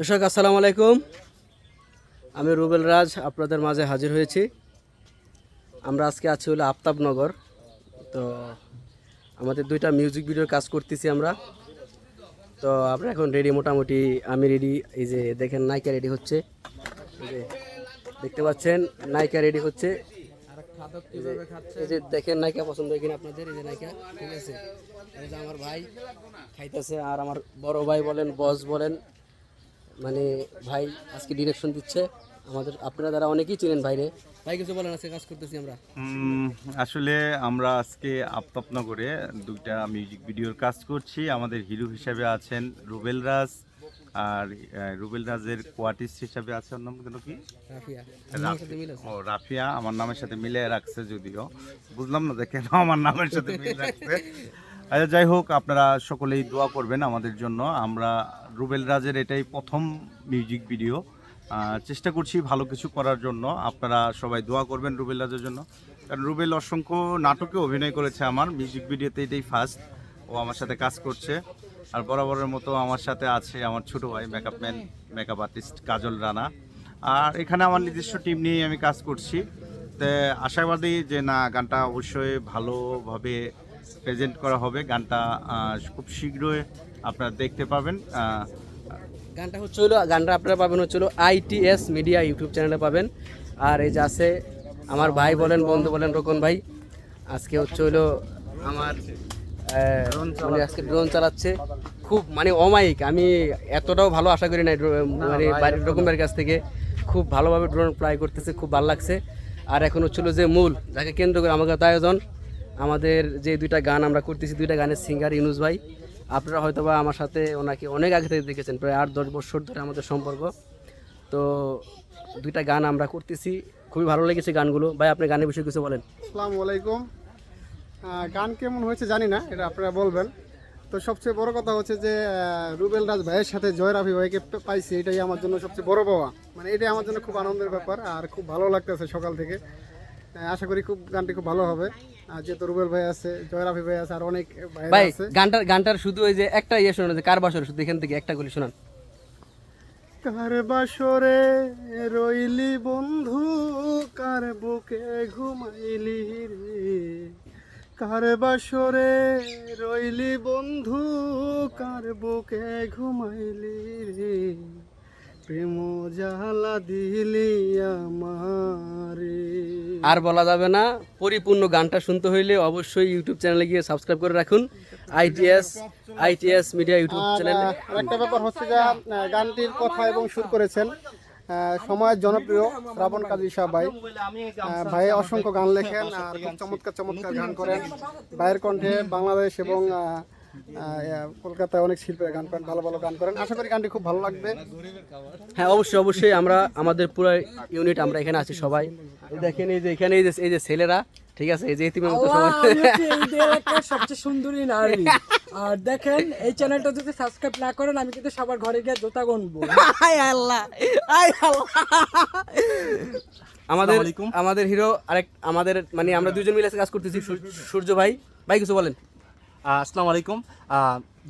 দর্শক, আসসালামু আলাইকুম। আমি রুবেল রাজ, আপনাদের মাঝে হাজির হয়েছি। আমরা আজকে আছি হলো আফতাবনগর। তো আমাদের দুইটা মিউজিক ভিডিওর কাজ করতেছি আমরা। তো আমরা এখন রেডি মোটামুটি আমি রেডি এই যে দেখেন নায়িকা রেডি হচ্ছে। দেখতে পাচ্ছেন, নায়িকা রেডি হচ্ছে। এই যে- দেখেন নায়িকা পছন্দ হয় কিনা আপনাদের এই যে নায়িকা ঠিক আছে? এই যে আমার ভাই খাইতেছে আর আমার বড় ভাই বলেন বস বলেন মানে ভাই আজকে ডিরেকশন দিচ্ছে। আমাদের আপনারা দ্বারা অনেকেই চিনেন ভাইরে ভাই কিছু বলেন আজকে কাজ করতেছি আমরা। আসলে আমরা আজকে আফতাবনগরে দুইটা মিউজিক ভিডিওর কাজ করছি। আমাদের হিরো হিসাবে আছেন রুবেল রাজ আর রুবেল রাজের কোয়ার্টিস্ট হিসাবে আছে ওর নাম কি। ও রাফিয়া আমার নামের সাথে মিলে রাখছে যদিও। বুঝলাম না যে কেন আমার নামের সাথে মিল রাখছে। আচ্ছা যাই হোক আপনারা সকলেই দোয়া করবেন আমাদের জন্য। আমরা রুবেল রাজের এটাই প্রথম মিউজিক ভিডিও। চেষ্টা করছি ভালো কিছু করার জন্য। আপনারা সবাই দোয়া করবেন রুবেল রাজের জন্য। কারণ রুবেল অসংখ্য নাটকে অভিনয় করেছে আমার। মিউজিক ভিডিওতে এটাই ফার্স্ট ও আমার সাথে কাজ করছে। আর বরাবরের মতো আমার সাথে আছে আমার ছোট ভাই makeup man makeup artist Kajal Rana. আর এখানে আমার নিজস্ব টিম নিয়ে আমি কাজ করছি। তো আশাবাদী যে না, গানটা অবশ্যই ভালোভাবে প্রেজেন্ট করা হবে। গানটা খুব শীঘ্রই আপনারা দেখতে পাবেন। গানটা হচ্ছে হলো, গানটা আপনারা পাবেন হচ্ছে হলো আইটিএস মিডিয়া ইউটিউব চ্যানেলে পাবেন। আর এই যে আছে আমার ভাই বলেন, বন্ধু বলেন, রোকন ভাই। আজকে হচ্ছে হলো আমার আহ, উনি আজকে ড্রোন চালাচ্ছে। খুব মানে অমায়িক। আমি এতটাও ভালো আশা করি নাই মানে বাড়ির রকম ভাইয়ের কাছ থেকে। খুব ভালোভাবে ড্রোন ফ্লাই করতেছে খুব ভালো লাগছে। আর এখন হচ্ছিল যে মূল যাকে কেন্দ্র করে আমাদের আয়োজন আমাদের যে দুইটা গান আমরা করতেছি দুইটা গানের সিঙ্গার ইনুস ভাই। আপনারা হয়তো বা আমার সাথে ওনাকে অনেক আগে থেকে দেখেছেন প্রায় আট দশ বছর ধরে আমাদের সম্পর্ক। তো দুইটা গান আমরা করতেছি। খুবই ভালো লেগেছে গানগুলো। ভাই আপনি গানের বিষয়ে কিছু বলেন। আসসালামু আলাইকুম। গান কেমন হয়েছে জানি না এটা আপনারা বলবেন। তো সবচেয়ে বড় কথা হচ্ছে যে রুবেল রাজ ভাইয়ের সাথে জয় রাফি ভাইকে পাইছি এটাই আমার জন্য সবচেয়ে বড় পাওয়া। মানে এটাই আমার জন্য খুব আনন্দের ব্যাপার আর খুব ভালো লাগতেছে সকাল থেকে। আশা করি খুব গানটি খুব ভালো হবে। আর যেহেতু রুবেল ভাই আছে জয় রাফি ভাই আছে আর অনেক ভাই গানটার গানটার শুধু ওই যে একটা ইয়ে শোনান যে কার বাসর শুধু এখান থেকে একটা গুলি শোনান। কার বাসরে রইলি বন্ধু কার বুকে ঘুমাইলি রে? কার বাসরে রইলি বন্ধু? কার বুকে ঘুমাইলি রে? প্রেম জালা দিলি আমারে। আর বলা যাবে না পরিপূর্ণ গানটা শুনতে হইলে অবশ্যই ইউটিউব চ্যানেলে গিয়ে সাবস্ক্রাইব করে রাখুন। আইটিএস আইটিএস মিডিয়া ইউটিউব চ্যানেলে আরেকটা ব্যাপার হচ্ছে যে গানটির কথা এবং সুর করেছেন। সময়ের জনপ্রিয় শ্রাবণ কাজী শাহ ভাই। ভাই অসংখ্য গান লেখেন আর খুব চমৎকার চমৎকার গান করেন। ভাইয়ের কণ্ঠে বাংলাদেশ এবং কলকাতায় অনেক শিল্পীরা গান করেন ভালো ভালো গান করেন। আশা করি গানটি খুব ভালো লাগবে। হ্যাঁ অবশ্যই অবশ্যই আমরা আমাদের পুরো ইউনিট আমরা এখানে আছি সবাই। দেখেন এই যে এখানে এই যে এই যে ছেলেরা ঠিক আছে? এই যে ইতিমের মতো সবাই। সবচেয়ে সুন্দরী নারী। আর দেখেন এই চ্যানেলটা যদি সাবস্ক্রাইব না করেন আমি কিন্তু সবার ঘরে গিয়ে জোতা গনবো। আয় আল্লাহ আয় আল্লাহ। আমাদের আমাদের হিরো আরেক আমাদের মানে আমরা দুজন মিলে কাজ করতেছি সূর্য ভাই। ভাই কিছু বলেন। আসসালামু আলাইকুম।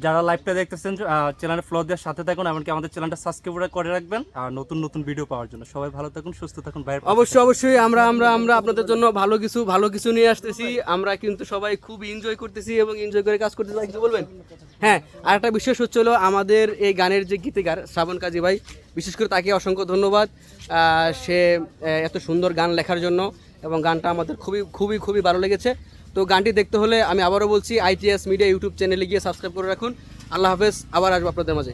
যারা লাইভটা দেখতেছেন চ্যানেলে ফ্লো দেওয়ার সাথে থাকুন এমনকি আমাদের চ্যানেলটা সাবস্ক্রাইব করে রাখবেন। আর নতুন নতুন ভিডিও পাওয়ার জন্য। সবাই ভালো থাকুন সুস্থ থাকুন বাইরে অবশ্যই অবশ্যই আমরা আমরা আমরা আপনাদের জন্য ভালো কিছু ভালো কিছু নিয়ে আসতেছি। আমরা কিন্তু সবাই খুব এনজয় করতেছি এবং এনজয় করে কাজ করতেছি। কিছু বলবেন? হ্যাঁ আর একটা বিশেষ হচ্ছে হলো আমাদের এই গানের যে গীতিকার শ্রাবণ কাজী ভাই বিশেষ করে তাকে অসংখ্য ধন্যবাদ। সে এত সুন্দর গান লেখার জন্য এবং গানটা আমাদের খুবই খুবই খুবই ভালো লেগেছে। তো গানটি দেখতে হলে আমি আবারও বলছি আইটিএস মিডিয়া ইউটিউব চ্যানেলে গিয়ে সাবস্ক্রাইব করে রাখুন। আল্লাহ হাফেজ, আবার আসব আপনাদের মাঝে।